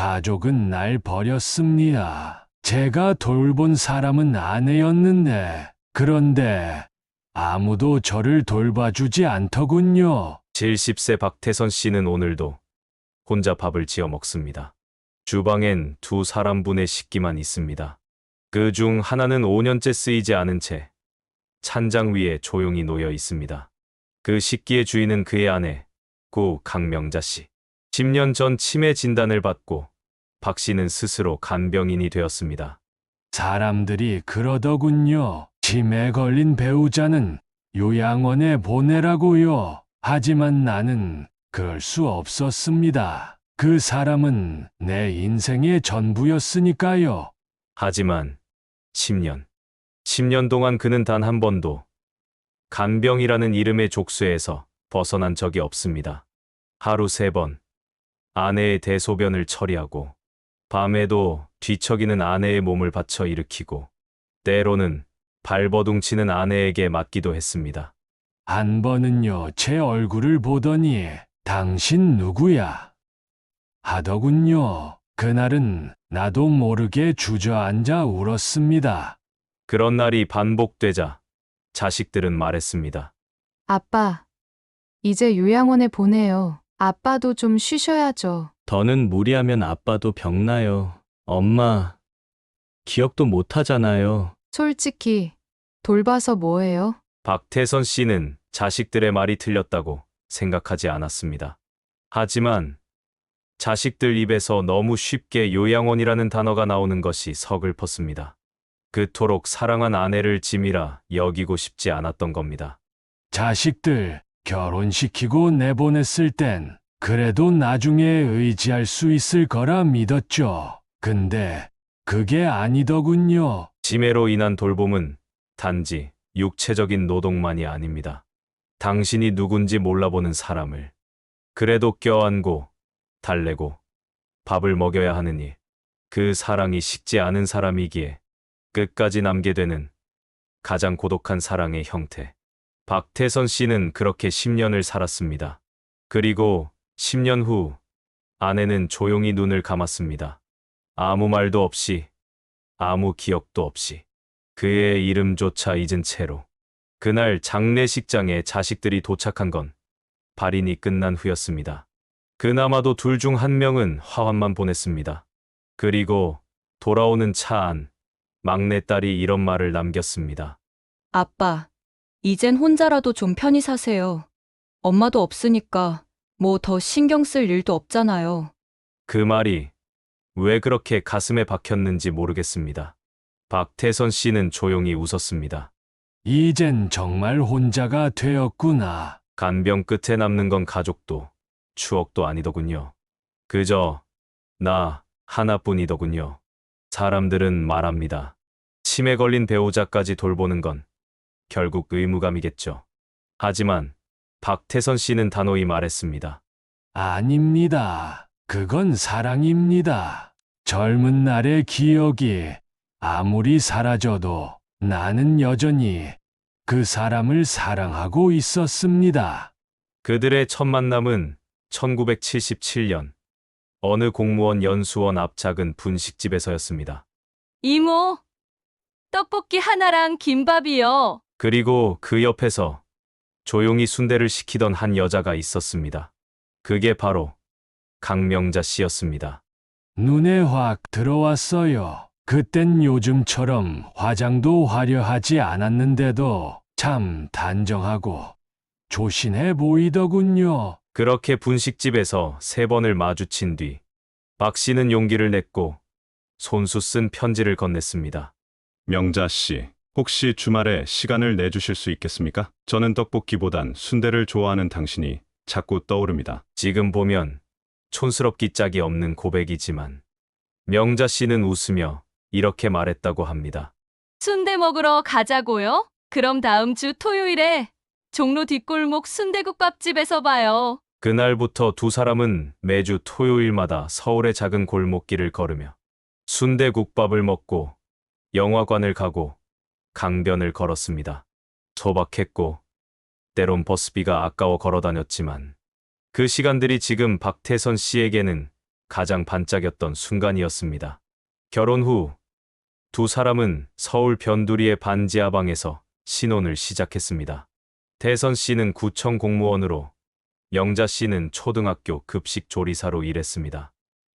가족은 날 버렸습니다. 제가 돌본 사람은 아내였는데, 그런데 아무도 저를 돌봐주지 않더군요. 70세 박태선 씨는 오늘도 혼자 밥을 지어 먹습니다. 주방엔 두 사람분의 식기만 있습니다. 그 중 하나는 5년째 쓰이지 않은 채 찬장 위에 조용히 놓여 있습니다. 그 식기의 주인은 그의 아내, 구 강명자 씨. 10년 전 치매 진단을 받고 박 씨는 스스로 간병인이 되었습니다. 사람들이 그러더군요. 치매 걸린 배우자는 요양원에 보내라고요. 하지만 나는 그럴 수 없었습니다. 그 사람은 내 인생의 전부였으니까요. 하지만 10년, 10년 동안 그는 단 한 번도 간병이라는 이름의 족쇄에서 벗어난 적이 없습니다. 하루 세 번 아내의 대소변을 처리하고 밤에도 뒤척이는 아내의 몸을 받쳐 일으키고 때로는 발버둥치는 아내에게 맞기도 했습니다. 한 번은요, 제 얼굴을 보더니, 당신 누구야? 하더군요. 그날은 나도 모르게 주저앉아 울었습니다. 그런 날이 반복되자 자식들은 말했습니다. 아빠, 이제 요양원에 보내요. 아빠도 좀 쉬셔야죠. 더는 무리하면 아빠도 병나요. 엄마, 기억도 못 하잖아요. 솔직히, 돌봐서 뭐해요? 박태선 씨는 자식들의 말이 틀렸다고 생각하지 않았습니다. 하지만 자식들 입에서 너무 쉽게 요양원이라는 단어가 나오는 것이 서글펐습니다. 그토록 사랑한 아내를 짐이라 여기고 싶지 않았던 겁니다. 자식들 결혼시키고 내보냈을 땐 그래도 나중에 의지할 수 있을 거라 믿었죠. 근데 그게 아니더군요. 치매로 인한 돌봄은 단지 육체적인 노동만이 아닙니다. 당신이 누군지 몰라보는 사람을 그래도 껴안고 달래고 밥을 먹여야 하느니 그 사랑이 식지 않은 사람이기에 끝까지 남게 되는 가장 고독한 사랑의 형태. 박태선 씨는 그렇게 10년을 살았습니다. 그리고 10년 후 아내는 조용히 눈을 감았습니다. 아무 말도 없이 아무 기억도 없이 그의 이름조차 잊은 채로 그날 장례식장에 자식들이 도착한 건 발인이 끝난 후였습니다. 그나마도 둘 중 한 명은 화환만 보냈습니다. 그리고 돌아오는 차 안 막내딸이 이런 말을 남겼습니다. 아빠, 이젠 혼자라도 좀 편히 사세요. 엄마도 없으니까 뭐 더 신경 쓸 일도 없잖아요. 그 말이 왜 그렇게 가슴에 박혔는지 모르겠습니다. 박태선 씨는 조용히 웃었습니다. 이젠 정말 혼자가 되었구나. 간병 끝에 남는 건 가족도 추억도 아니더군요. 그저 나 하나뿐이더군요. 사람들은 말합니다. 치매 걸린 배우자까지 돌보는 건 결국 의무감이겠죠. 하지만 박태선 씨는 단호히 말했습니다. 아닙니다. 그건 사랑입니다. 젊은 날의 기억이 아무리 사라져도 나는 여전히 그 사람을 사랑하고 있었습니다. 그들의 첫 만남은 1977년 어느 공무원 연수원 앞 작은 분식집에서였습니다. 이모, 떡볶이 하나랑 김밥이요. 그리고 그 옆에서 조용히 순대를 시키던 한 여자가 있었습니다. 그게 바로 강명자 씨였습니다. 눈에 확 들어왔어요. 그땐 요즘처럼 화장도 화려하지 않았는데도 참 단정하고 조신해 보이더군요. 그렇게 분식집에서 세 번을 마주친 뒤 박 씨는 용기를 냈고 손수 쓴 편지를 건넸습니다. 명자 씨, 혹시 주말에 시간을 내주실 수 있겠습니까? 저는 떡볶이보단 순대를 좋아하는 당신이 자꾸 떠오릅니다. 지금 보면 촌스럽기 짝이 없는 고백이지만 명자 씨는 웃으며 이렇게 말했다고 합니다. 순대 먹으러 가자고요? 그럼 다음 주 토요일에 종로 뒷골목 순대국밥집에서 봐요. 그날부터 두 사람은 매주 토요일마다 서울의 작은 골목길을 걸으며 순대국밥을 먹고 영화관을 가고 강변을 걸었습니다. 소박했고 때론 버스비가 아까워 걸어 다녔지만 그 시간들이 지금 박태선 씨에게는 가장 반짝였던 순간이었습니다. 결혼 후 두 사람은 서울 변두리의 반지하방에서 신혼을 시작했습니다. 태선 씨는 구청 공무원으로 영자 씨는 초등학교 급식 조리사로 일했습니다.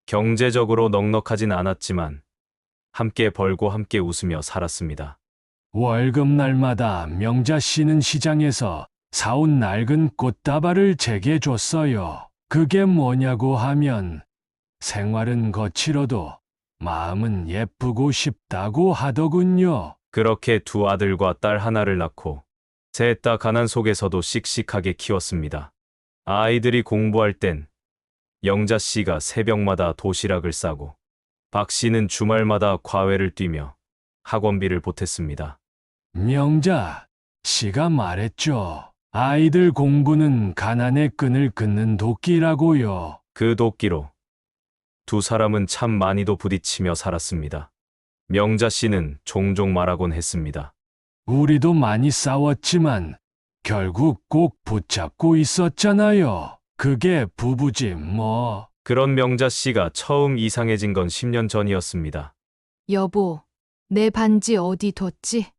경제적으로 넉넉하진 않았지만 함께 벌고 함께 웃으며 살았습니다. 월급 날마다 명자 씨는 시장에서 사온 낡은 꽃다발을 제게 줬어요. 그게 뭐냐고 하면 생활은 거칠어도 마음은 예쁘고 싶다고 하더군요. 그렇게 두 아들과 딸 하나를 낳고 셋 다 가난 속에서도 씩씩하게 키웠습니다. 아이들이 공부할 땐 영자 씨가 새벽마다 도시락을 싸고 박 씨는 주말마다 과외를 뛰며 학원비를 보탰습니다. 명자 씨가 말했죠. 아이들 공부는 가난의 끈을 끊는 도끼라고요. 그 도끼로 두 사람은 참 많이도 부딪히며 살았습니다. 명자 씨는 종종 말하곤 했습니다. 우리도 많이 싸웠지만 결국 꼭 붙잡고 있었잖아요. 그게 부부지 뭐. 그런 명자 씨가 처음 이상해진 건 10년 전이었습니다. 여보, 내 반지 어디 뒀지?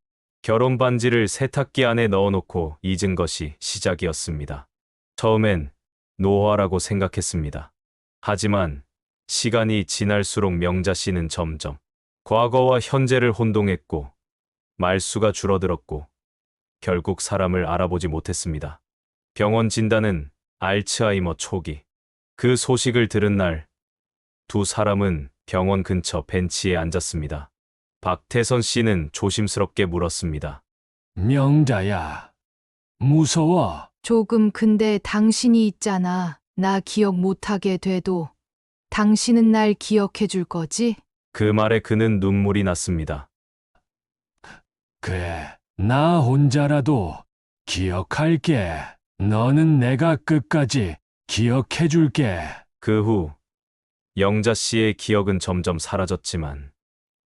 결혼 반지를 세탁기 안에 넣어놓고 잊은 것이 시작이었습니다. 처음엔 노화라고 생각했습니다. 하지만 시간이 지날수록 명자 씨는 점점 과거와 현재를 혼동했고 말수가 줄어들었고 결국 사람을 알아보지 못했습니다. 병원 진단은 알츠하이머 초기. 그 소식을 들은 날 두 사람은 병원 근처 벤치에 앉았습니다. 박태선 씨는 조심스럽게 물었습니다. 명자야. 무서워. 조금 근데 당신이 있잖아. 나 기억 못하게 돼도 당신은 날 기억해 줄 거지? 그 말에 그는 눈물이 났습니다. 그래. 나 혼자라도 기억할게. 너는 내가 끝까지 기억해 줄게. 그 후 영자 씨의 기억은 점점 사라졌지만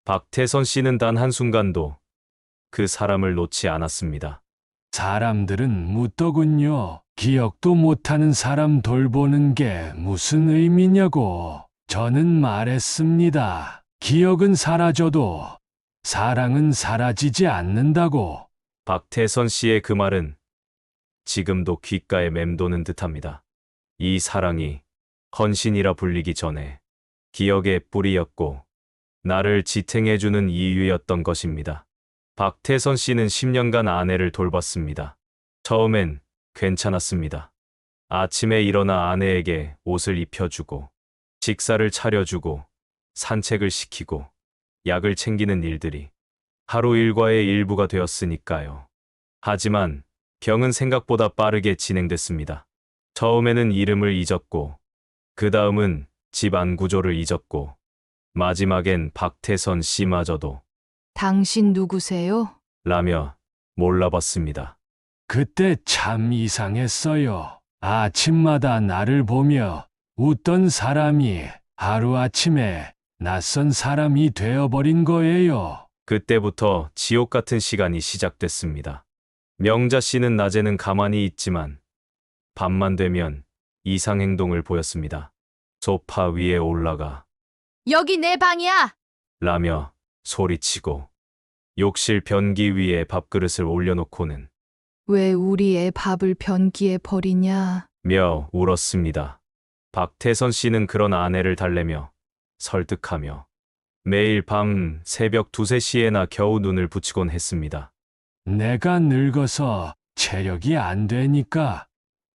박태선 씨는 단 한순간도 그 사람을 놓지 않았습니다. 사람들은 묻더군요. 기억도 못하는 사람 돌보는 게 무슨 의미냐고. 저는 말했습니다. 기억은 사라져도 사랑은 사라지지 않는다고. 박태선 씨의 그 말은 지금도 귓가에 맴도는 듯합니다. 이 사랑이 헌신이라 불리기 전에 기억의 뿌리였고 나를 지탱해주는 이유였던 것입니다. 박태선 씨는 10년간 아내를 돌봤습니다. 처음엔 괜찮았습니다. 아침에 일어나 아내에게 옷을 입혀주고 식사를 차려주고 산책을 시키고 약을 챙기는 일들이 하루 일과의 일부가 되었으니까요. 하지만 병은 생각보다 빠르게 진행됐습니다. 처음에는 이름을 잊었고, 그 다음은 집안 구조를 잊었고, 마지막엔 박태선 씨마저도 당신 누구세요? 라며 몰라봤습니다. 그때 참 이상했어요. 아침마다 나를 보며 웃던 사람이 하루아침에 낯선 사람이 되어버린 거예요. 그때부터 지옥 같은 시간이 시작됐습니다. 명자 씨는 낮에는 가만히 있지만 밤만 되면 이상 행동을 보였습니다. 소파 위에 올라가 여기 내 방이야! 라며 소리치고 욕실 변기 위에 밥그릇을 올려놓고는 왜 우리 애 밥을 변기에 버리냐? 며 울었습니다. 박태선 씨는 그런 아내를 달래며 설득하며 매일 밤 새벽 두세 시에나 겨우 눈을 붙이곤 했습니다. 내가 늙어서 체력이 안 되니까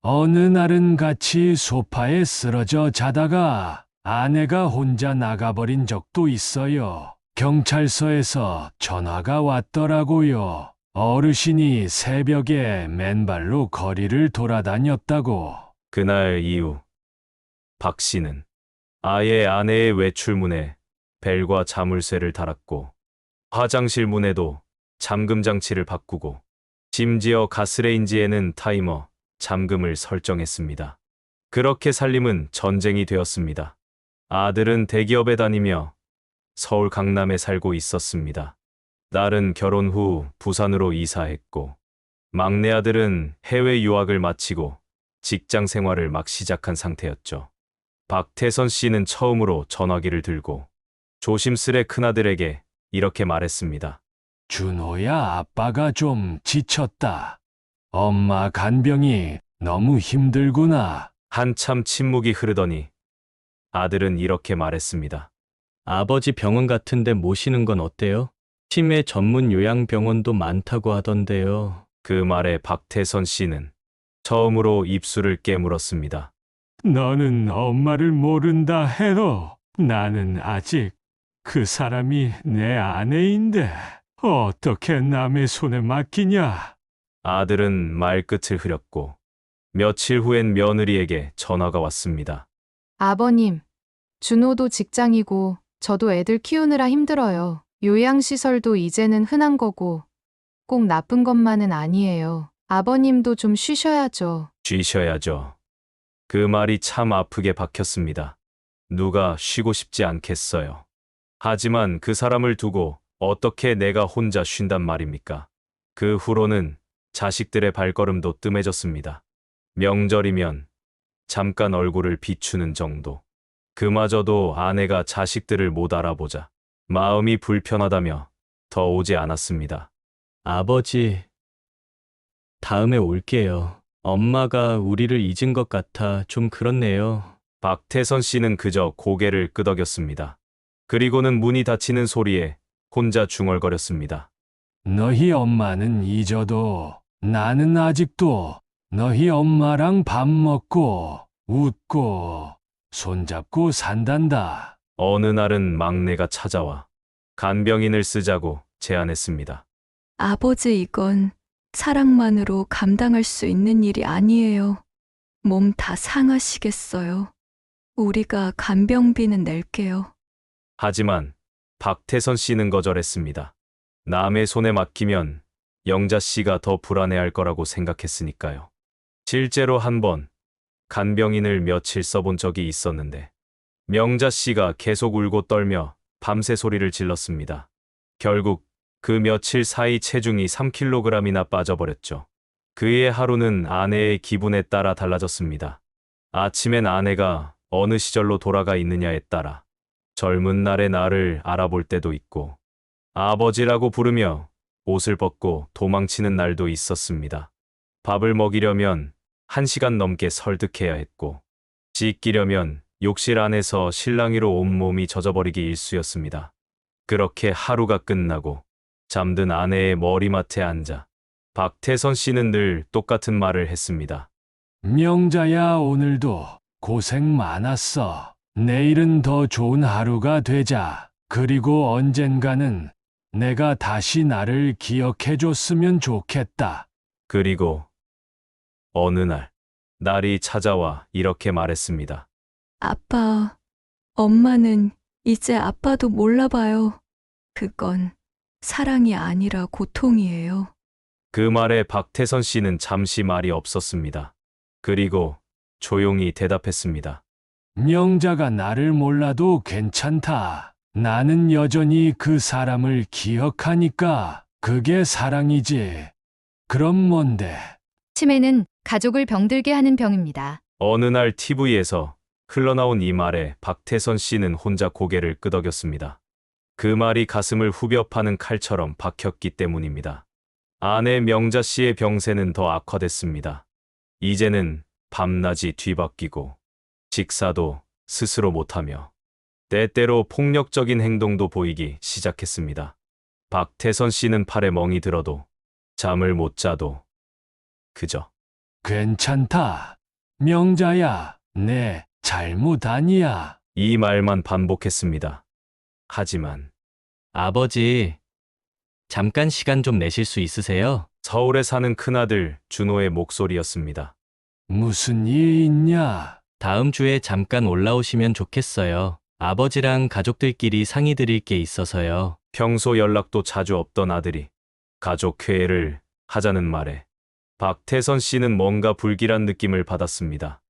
어느 날은 같이 소파에 쓰러져 자다가 아내가 혼자 나가버린 적도 있어요. 경찰서에서 전화가 왔더라고요. 어르신이 새벽에 맨발로 거리를 돌아다녔다고. 그날 이후 박 씨는 아예 아내의 외출문에 벨과 자물쇠를 달았고 화장실 문에도 잠금 장치를 바꾸고 심지어 가스레인지에는 타이머, 잠금을 설정했습니다. 그렇게 살림은 전쟁이 되었습니다. 아들은 대기업에 다니며 서울 강남에 살고 있었습니다. 딸은 결혼 후 부산으로 이사했고 막내 아들은 해외 유학을 마치고 직장 생활을 막 시작한 상태였죠. 박태선 씨는 처음으로 전화기를 들고 조심스레 큰아들에게 이렇게 말했습니다. 준호야, 아빠가 좀 지쳤다. 엄마 간병이 너무 힘들구나. 한참 침묵이 흐르더니 아들은 이렇게 말했습니다. 아버지 병원 같은데 모시는 건 어때요? 치매 전문 요양병원도 많다고 하던데요. 그 말에 박태선 씨는 처음으로 입술을 깨물었습니다. 너는 엄마를 모른다 해도 나는 아직 그 사람이 내 아내인데 어떻게 남의 손에 맡기냐? 아들은 말끝을 흐렸고 며칠 후엔 며느리에게 전화가 왔습니다. 아버님, 준호도 직장이고 저도 애들 키우느라 힘들어요. 요양시설도 이제는 흔한 거고 꼭 나쁜 것만은 아니에요. 아버님도 좀 쉬셔야죠. 쉬셔야죠. 그 말이 참 아프게 박혔습니다. 누가 쉬고 싶지 않겠어요. 하지만 그 사람을 두고 어떻게 내가 혼자 쉰단 말입니까? 그 후로는 자식들의 발걸음도 뜸해졌습니다. 명절이면 잠깐 얼굴을 비추는 정도. 그마저도 아내가 자식들을 못 알아보자 마음이 불편하다며 더 오지 않았습니다. 아버지, 다음에 올게요. 엄마가 우리를 잊은 것 같아 좀 그렇네요. 박태선 씨는 그저 고개를 끄덕였습니다. 그리고는 문이 닫히는 소리에 혼자 중얼거렸습니다. 너희 엄마는 잊어도 나는 아직도 너희 엄마랑 밥 먹고 웃고 손잡고 산단다. 어느 날은 막내가 찾아와 간병인을 쓰자고 제안했습니다. 아버지 이건 사랑만으로 감당할 수 있는 일이 아니에요. 몸 다 상하시겠어요. 우리가 간병비는 낼게요. 하지만 박태선 씨는 거절했습니다. 남의 손에 맡기면 영자 씨가 더 불안해할 거라고 생각했으니까요. 실제로 한 번 간병인을 며칠 써본 적이 있었는데 명자 씨가 계속 울고 떨며 밤새 소리를 질렀습니다. 결국 그 며칠 사이 체중이 3kg이나 빠져버렸죠. 그의 하루는 아내의 기분에 따라 달라졌습니다. 아침엔 아내가 어느 시절로 돌아가 있느냐에 따라 젊은 날의 나를 알아볼 때도 있고 아버지라고 부르며 옷을 벗고 도망치는 날도 있었습니다. 밥을 먹이려면 한 시간 넘게 설득해야 했고 씻기려면 욕실 안에서 실랑이로 온몸이 젖어버리기 일쑤였습니다. 그렇게 하루가 끝나고 잠든 아내의 머리맡에 앉아 박태선 씨는 늘 똑같은 말을 했습니다. 명자야, 오늘도 고생 많았어. 내일은 더 좋은 하루가 되자. 그리고 언젠가는 내가 다시 나를 기억해 줬으면 좋겠다. 그리고 어느 날 날이 찾아와 이렇게 말했습니다. 아빠, 엄마는 이제 아빠도 몰라봐요. 그건 사랑이 아니라 고통이에요. 그 말에 박태선 씨는 잠시 말이 없었습니다. 그리고 조용히 대답했습니다. 명자가 나를 몰라도 괜찮다. 나는 여전히 그 사람을 기억하니까 그게 사랑이지. 그럼 뭔데? 치매는 가족을 병들게 하는 병입니다. 어느 날 TV에서 흘러나온 이 말에 박태선 씨는 혼자 고개를 끄덕였습니다. 그 말이 가슴을 후벼 파는 칼처럼 박혔기 때문입니다. 아내 명자 씨의 병세는 더 악화됐습니다. 이제는 밤낮이 뒤바뀌고 식사도 스스로 못하며 때때로 폭력적인 행동도 보이기 시작했습니다. 박태선 씨는 팔에 멍이 들어도 잠을 못 자도 그저 괜찮다. 명자야, 내 잘못 아니야. 이 말만 반복했습니다. 하지만 아버지, 잠깐 시간 좀 내실 수 있으세요? 서울에 사는 큰아들 준호의 목소리였습니다. 무슨 일 있냐? 다음 주에 잠깐 올라오시면 좋겠어요. 아버지랑 가족들끼리 상의 드릴 게 있어서요. 평소 연락도 자주 없던 아들이 가족 회의를 하자는 말에 박태선 씨는 뭔가 불길한 느낌을 받았습니다.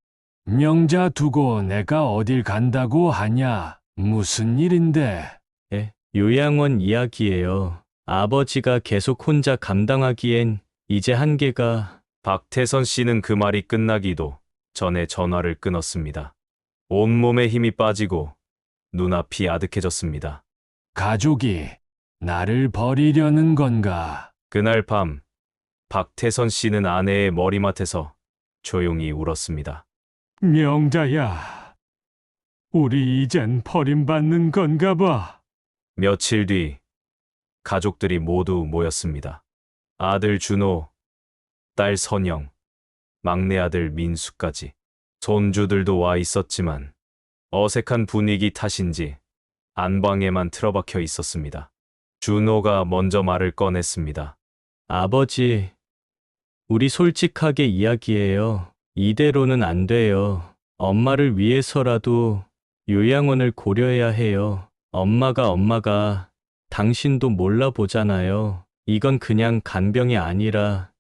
명자 두고 내가 어딜 간다고 하냐? 무슨 일인데? 예, 요양원 이야기예요. 아버지가 계속 혼자 감당하기엔 이제 한계가 박태선 씨는 그 말이 끝나기도 전에 전화를 끊었습니다. 온몸에 힘이 빠지고 눈앞이 아득해졌습니다. 가족이 나를 버리려는 건가? 그날 밤 박태선 씨는 아내의 머리맡에서 조용히 울었습니다. 명자야, 우리 이젠 버림받는 건가 봐. 며칠 뒤 가족들이 모두 모였습니다. 아들 준호, 딸 선영, 막내 아들 민수까지 손주들도 와 있었지만 어색한 분위기 탓인지 안방에만 틀어박혀 있었습니다. 준호가 먼저 말을 꺼냈습니다. 아버지, 우리 솔직하게 이야기해요. 이대로는 안 돼요. 엄마를 위해서라도 요양원을 고려해야 해요. 엄마가 엄마가 당신도 몰라보잖아요. 이건 그냥 간병이 아니라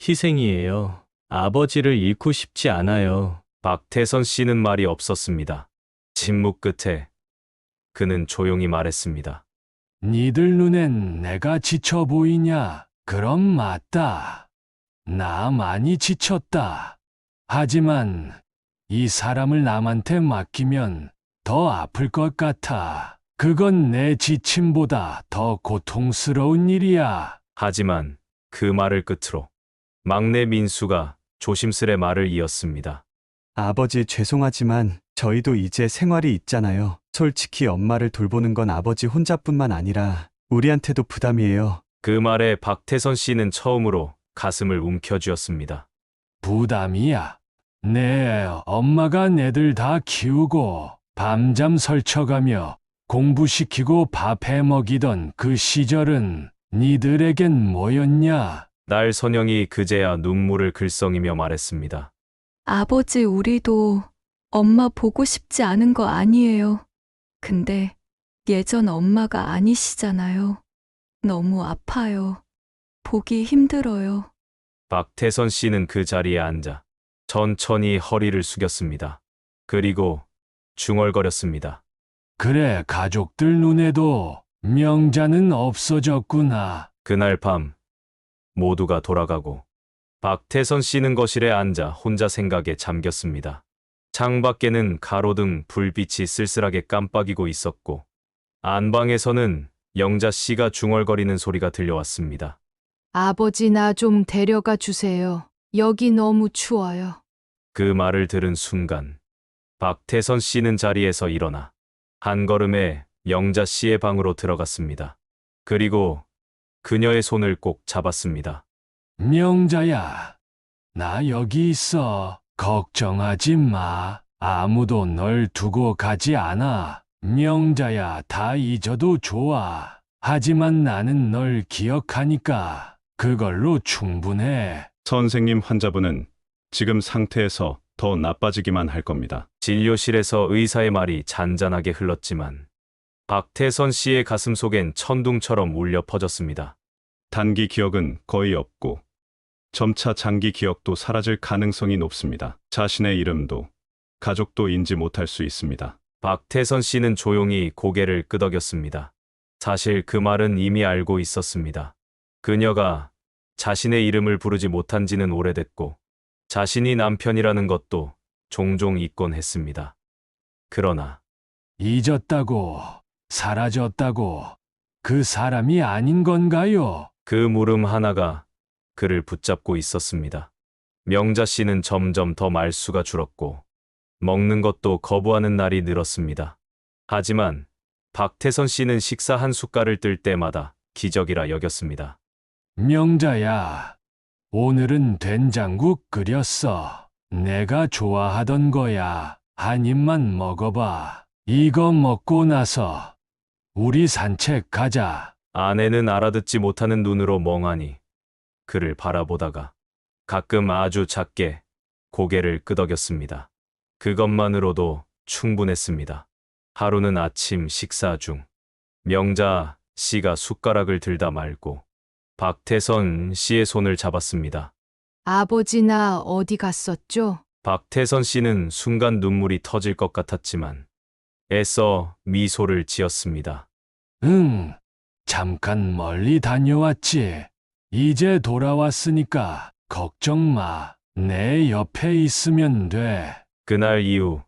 희생이에요. 아버지를 잃고 싶지 않아요. 박태선 씨는 말이 없었습니다. 침묵 끝에 그는 조용히 말했습니다. 니들 눈엔 내가 지쳐 보이냐? 그럼 맞다. 나 많이 지쳤다. 하지만 이 사람을 남한테 맡기면 더 아플 것 같아. 그건 내 지침보다 더 고통스러운 일이야. 하지만 그 말을 끝으로 막내 민수가 조심스레 말을 이었습니다. 아버지 죄송하지만 저희도 이제 생활이 있잖아요. 솔직히 엄마를 돌보는 건 아버지 혼자뿐만 아니라 우리한테도 부담이에요. 그 말에 박태선 씨는 처음으로 가슴을 움켜쥐었습니다. 부담이야. 내 엄마가 내들 다 키우고 밤잠 설쳐가며 공부시키고 밥 해 먹이던 그 시절은 니들에겐 뭐였냐? 딸 선영이 그제야 눈물을 글썽이며 말했습니다. 아버지, 우리도 엄마 보고 싶지 않은 거 아니에요. 근데 예전 엄마가 아니시잖아요. 너무 아파요. 보기 힘들어요. 박태선 씨는 그 자리에 앉아 천천히 허리를 숙였습니다. 그리고 중얼거렸습니다. 그래, 가족들 눈에도 명자는 없어졌구나. 그날 밤 모두가 돌아가고 박태선 씨는 거실에 앉아 혼자 생각에 잠겼습니다. 창밖에는 가로등 불빛이 쓸쓸하게 깜빡이고 있었고 안방에서는 영자 씨가 중얼거리는 소리가 들려왔습니다. 아버지 나 좀 데려가 주세요. 여기 너무 추워요. 그 말을 들은 순간 박태선 씨는 자리에서 일어나 한 걸음에 영자 씨의 방으로 들어갔습니다. 그리고 그녀의 손을 꼭 잡았습니다. 명자야, 나 여기 있어. 걱정하지 마. 아무도 널 두고 가지 않아. 명자야, 다 잊어도 좋아. 하지만 나는 널 기억하니까 그걸로 충분해. 선생님 환자분은 지금 상태에서 더 나빠지기만 할 겁니다. 진료실에서 의사의 말이 잔잔하게 흘렀지만 박태선 씨의 가슴 속엔 천둥처럼 울려 퍼졌습니다. 단기 기억은 거의 없고 점차 장기 기억도 사라질 가능성이 높습니다. 자신의 이름도 가족도 인지 못할 수 있습니다. 박태선 씨는 조용히 고개를 끄덕였습니다. 사실 그 말은 이미 알고 있었습니다. 그녀가 자신의 이름을 부르지 못한 지는 오래됐고, 자신이 남편이라는 것도 종종 잊곤 했습니다. 그러나 잊었다고, 사라졌다고, 그 사람이 아닌 건가요? 그 물음 하나가 그를 붙잡고 있었습니다. 명자 씨는 점점 더 말수가 줄었고, 먹는 것도 거부하는 날이 늘었습니다. 하지만 박태선 씨는 식사 한 숟갈을 뜰 때마다 기적이라 여겼습니다. 명자야, 오늘은 된장국 끓였어. 내가 좋아하던 거야. 한 입만 먹어봐. 이거 먹고 나서 우리 산책 가자. 아내는 알아듣지 못하는 눈으로 멍하니 그를 바라보다가 가끔 아주 작게 고개를 끄덕였습니다. 그것만으로도 충분했습니다. 하루는 아침 식사 중 명자 씨가 숟가락을 들다 말고 박태선 씨의 손을 잡았습니다. 아버지 나 어디 갔었죠? 박태선 씨는 순간 눈물이 터질 것 같았지만 애써 미소를 지었습니다. 응, 잠깐 멀리 다녀왔지. 이제 돌아왔으니까 걱정 마. 내 옆에 있으면 돼. 그날 이후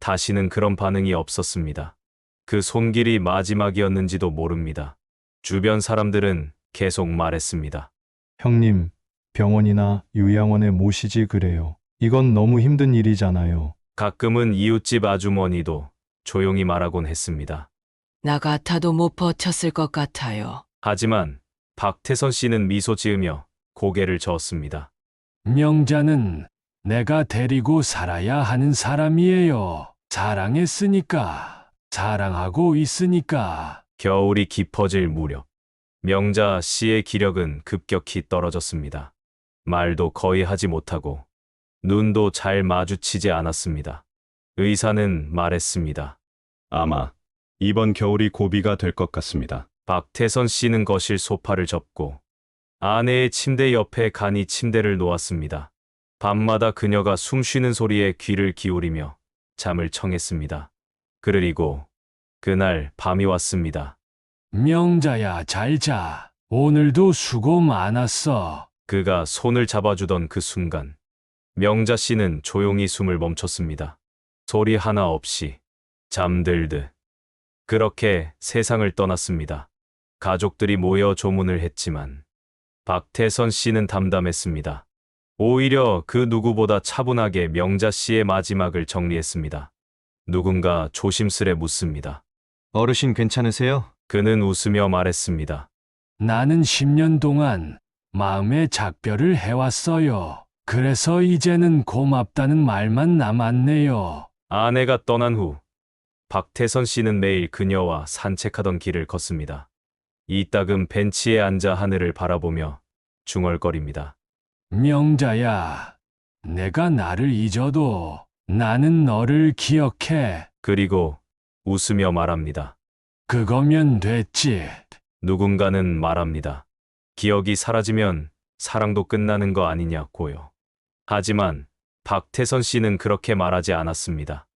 다시는 그런 반응이 없었습니다. 그 손길이 마지막이었는지도 모릅니다. 주변 사람들은 계속 말했습니다. 형님, 병원이나 요양원에 모시지 그래요. 이건 너무 힘든 일이잖아요. 가끔은 이웃집 아주머니도 조용히 말하곤 했습니다. 나 같아도 못 버텼을 것 같아요. 하지만 박태선 씨는 미소 지으며 고개를 저었습니다. 명자는 내가 데리고 살아야 하는 사람이에요. 사랑했으니까, 사랑하고 있으니까. 겨울이 깊어질 무렵 명자 씨의 기력은 급격히 떨어졌습니다. 말도 거의 하지 못하고 눈도 잘 마주치지 않았습니다. 의사는 말했습니다. 아마 이번 겨울이 고비가 될 것 같습니다. 박태선 씨는 거실 소파를 접고 아내의 침대 옆에 간이 침대를 놓았습니다. 밤마다 그녀가 숨 쉬는 소리에 귀를 기울이며 잠을 청했습니다. 그리고 그날 밤이 왔습니다. 명자야, 잘 자. 오늘도 수고 많았어. 그가 손을 잡아주던 그 순간 명자 씨는 조용히 숨을 멈췄습니다. 소리 하나 없이 잠들듯 그렇게 세상을 떠났습니다. 가족들이 모여 조문을 했지만 박태선 씨는 담담했습니다. 오히려 그 누구보다 차분하게 명자 씨의 마지막을 정리했습니다. 누군가 조심스레 묻습니다. 어르신 괜찮으세요? 그는 웃으며 말했습니다. 나는 10년 동안 마음의 작별을 해왔어요. 그래서 이제는 고맙다는 말만 남았네요. 아내가 떠난 후 박태선 씨는 매일 그녀와 산책하던 길을 걷습니다. 이따금 벤치에 앉아 하늘을 바라보며 중얼거립니다. 명자야, 내가 나를 잊어도 나는 너를 기억해. 그리고 웃으며 말합니다. 그거면 됐지. 누군가는 말합니다. 기억이 사라지면 사랑도 끝나는 거 아니냐고요. 하지만 박태선 씨는 그렇게 말하지 않았습니다.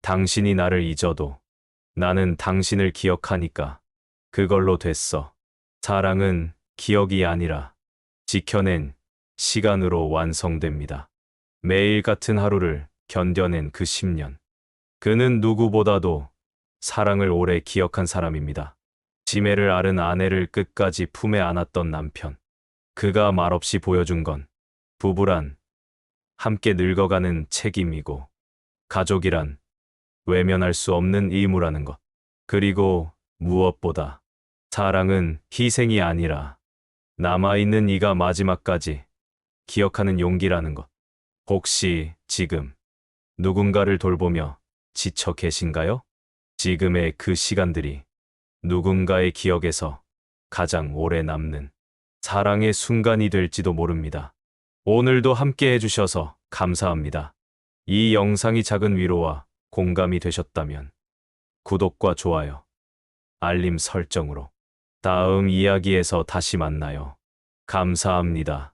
당신이 나를 잊어도 나는 당신을 기억하니까 그걸로 됐어. 사랑은 기억이 아니라 지켜낸 시간으로 완성됩니다. 매일 같은 하루를 견뎌낸 그 10년. 그는 누구보다도 사랑을 오래 기억한 사람입니다. 지매를 앓은 아내를 끝까지 품에 안았던 남편. 그가 말없이 보여준 건 부부란 함께 늙어가는 책임이고 가족이란 외면할 수 없는 의무라는 것. 그리고 무엇보다 사랑은 희생이 아니라 남아있는 이가 마지막까지 기억하는 용기라는 것. 혹시 지금 누군가를 돌보며 지쳐 계신가요? 지금의 그 시간들이 누군가의 기억에서 가장 오래 남는 사랑의 순간이 될지도 모릅니다. 오늘도 함께 해주셔서 감사합니다. 이 영상이 작은 위로와 공감이 되셨다면 구독과 좋아요, 알림 설정으로 다음 이야기에서 다시 만나요. 감사합니다.